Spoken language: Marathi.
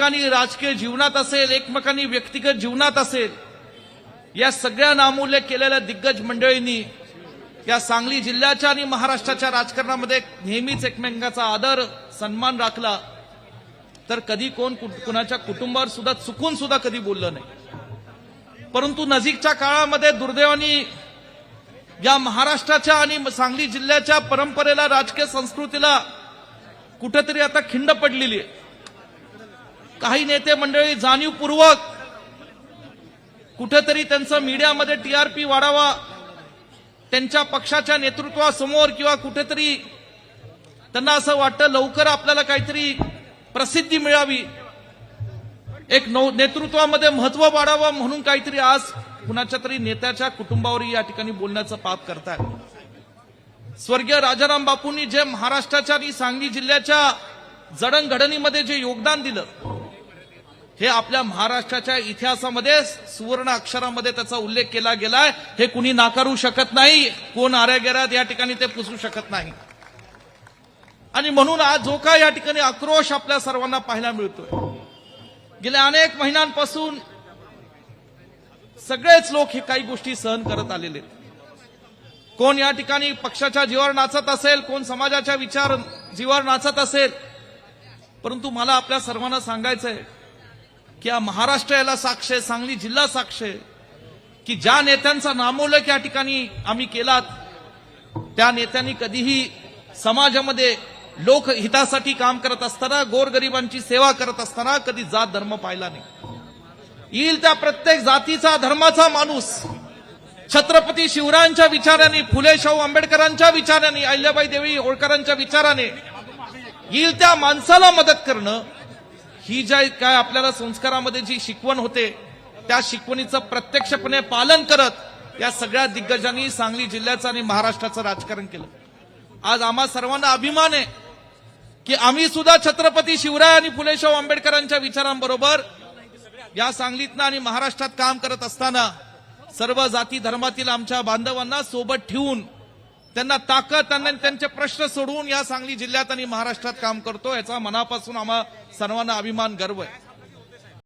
ठिकाणी राजकीय जीवनात असेल एकमेकांनी व्यक्तिगत जीवनात असेल या सगळ्या नामूल्य केलेल्या दिग्गज मंडळींनी या सांगली जिल्ह्याच्या आणि महाराष्ट्राच्या राजकारणामध्ये नेहमीच एकमेकांचा आदर सन्मान राखला. तर कधी कोण कुट- कुणाच्या कुटुंबावर सुद्धा चुकून सुद्धा कधी बोललं नाही. परंतु नजीकच्या काळामध्ये दुर्दैवानी या महाराष्ट्राच्या आणि सांगली जिल्ह्याच्या परंपरेला राजकीय संस्कृतीला कुठेतरी आता खिंड पडलेली आहे. काही नेते मंडळी जाणीवपूर्वक कुठेतरी त्यांचं मीडियामध्ये टीआरपी वाढावा त्यांच्या पक्षाच्या नेतृत्वासमोर किंवा कुठेतरी त्यांना असं वाटतं लवकर आपल्याला काहीतरी प्रसिद्धी मिळावी. एक नौ- नेतृत्वामध्ये महत्त्व वाढावं म्हणून काहीतरी आज कुणाच्या तरी नेत्याच्या कुटुंबावर या ठिकाणी बोलण्याचं पाप करतायत. स्वर्गीय राजाराम बापूंनी जे महाराष्ट्राच्या आणि सांगली जिल्ह्याच्या जडणघडणीमध्ये जे योगदान दिलं हे आपल्या महाराष्ट्राच्या इतिहासामध्ये सुवर्ण अक्षरामध्ये त्याचा उल्लेख केला गेलाय. हे कुणी नाकारू शकत नाही. कोण आऱ्या या ठिकाणी ते पुसू शकत नाही. आणि म्हणून आज जो काय या ठिकाणी आक्रोश आपल्या सर्वांना पाहायला मिळतोय. गेल्या अनेक महिन्यांपासून सगळेच लोक हे काही गोष्टी सहन करत आलेले आहेत. कोण या ठिकाणी पक्षाच्या जीवावर नाचत असेल कोण समाजाच्या विचार जीवावर नाचत असेल परंतु मला आपल्या सर्वांना सांगायचंय की या महाराष्ट्र याला साक्ष आहे सांगली जिल्हा साक्ष आहे? की ज्या नेत्यांचा नामोलक या ठिकाणी आम्ही केलात त्या नेत्यांनी कधीही समाजामध्ये लोकहितासाठी काम करत असताना गोरगरिबांची सेवा करत असताना कधी जात धर्म पाहिला नाही. येईल त्या प्रत्येक जातीचा धर्माचा माणूस. छत्रपती शिवरायांच्या विचाराने फुले शाहू आंबेडकरांच्या विचाराने अहिल्याबाई देवी होळकरांच्या विचाराने येईल त्या माणसाला मदत करणं ही ज्या काय आपल्याला संस्कारामध्ये जी शिकवण होते त्या शिकवणीचं प्रत्यक्षपणे पालन करत या सगळ्या दिग्गजांनी सांगली जिल्ह्याचं आणि महाराष्ट्राचं राजकारण केलं. आज आम्हा सर्वांना अभिमान आहे की आम्ही सुद्धा छत्रपती शिवराय आणि फुलेशाव आंबेडकरांच्या विचारांबरोबर या सांगलीतनं आणि महाराष्ट्रात काम करत असताना सर्व जाती धर्मातील आमच्या बांधवांना सोबत ठेवून त्यांना ताकद त्यांना त्यांचे प्रश्न सोडवून या सांगली जिल्ह्यात आणि महाराष्ट्रात काम करतो. याचा मनापासून आम्हा सर्वांना अभिमान गर्व आहे.